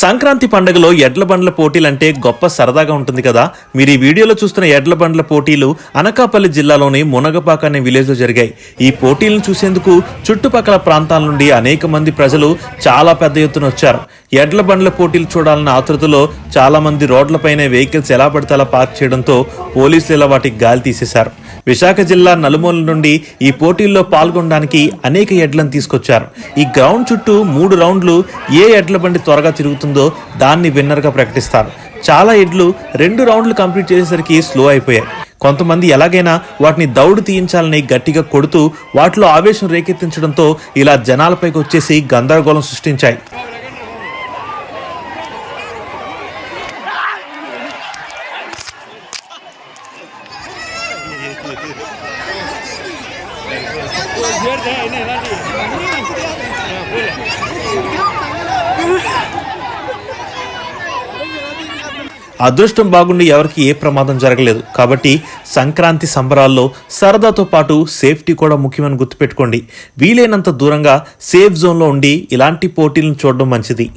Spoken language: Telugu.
సంక్రాంతి పండుగలో ఎడ్ల బండ్ల పోటీలంటే గొప్ప సరదాగా ఉంటుంది కదా. మీరు ఈ వీడియోలో చూస్తున్న ఎడ్ల బండ్ల పోటీలు అనకాపల్లి జిల్లాలోని మునగపాక అనే విలేజ్లో జరిగాయి. ఈ పోటీలను చూసేందుకు చుట్టుపక్కల ప్రాంతాల నుండి అనేక మంది ప్రజలు చాలా పెద్ద ఎత్తున వచ్చారు. ఎడ్ల బండ్ల పోటీలు చూడాలన్న ఆతృతలో చాలా మంది రోడ్లపైనే వెహికల్స్ ఎలా పడితే అలా పార్క్ చేయడంతో పోలీసులు ఇలా వాటికి గాలి తీసేశారు. విశాఖ జిల్లా నలుమూల నుండి ఈ పోటీల్లో పాల్గొనడానికి అనేక ఎడ్లను తీసుకొచ్చారు. ఈ గ్రౌండ్ చుట్టూ మూడు రౌండ్లు ఏ ఎడ్ల బండి త్వరగా తిరుగుతుంది దాన్ని విన్నర్గా ప్రకటిస్తారు. చాలా ఎడ్లు రెండు రౌండ్లు కంప్లీట్ చేసేసరికి స్లో అయిపోయాయి. కొంతమంది ఎలాగైనా వాటిని దౌడు తీయించాలని గట్టిగా కొడుతూ వాటిలో ఆవేశం రేకెత్తించడంతో ఇలా జనాలపైకి వచ్చేసి గందరగోళం సృష్టించాయి. అదృష్టం బాగుండి ఎవరికి ఏ ప్రమాదం జరగలేదు. కాబట్టి సంక్రాంతి సంబరాల్లో సరదాతో పాటు సేఫ్టీ కూడా ముఖ్యమని గుర్తుపెట్టుకోండి. వీలైనంత దూరంగా సేఫ్ జోన్లో ఉండి ఇలాంటి పోటీలను చూడడం మంచిది.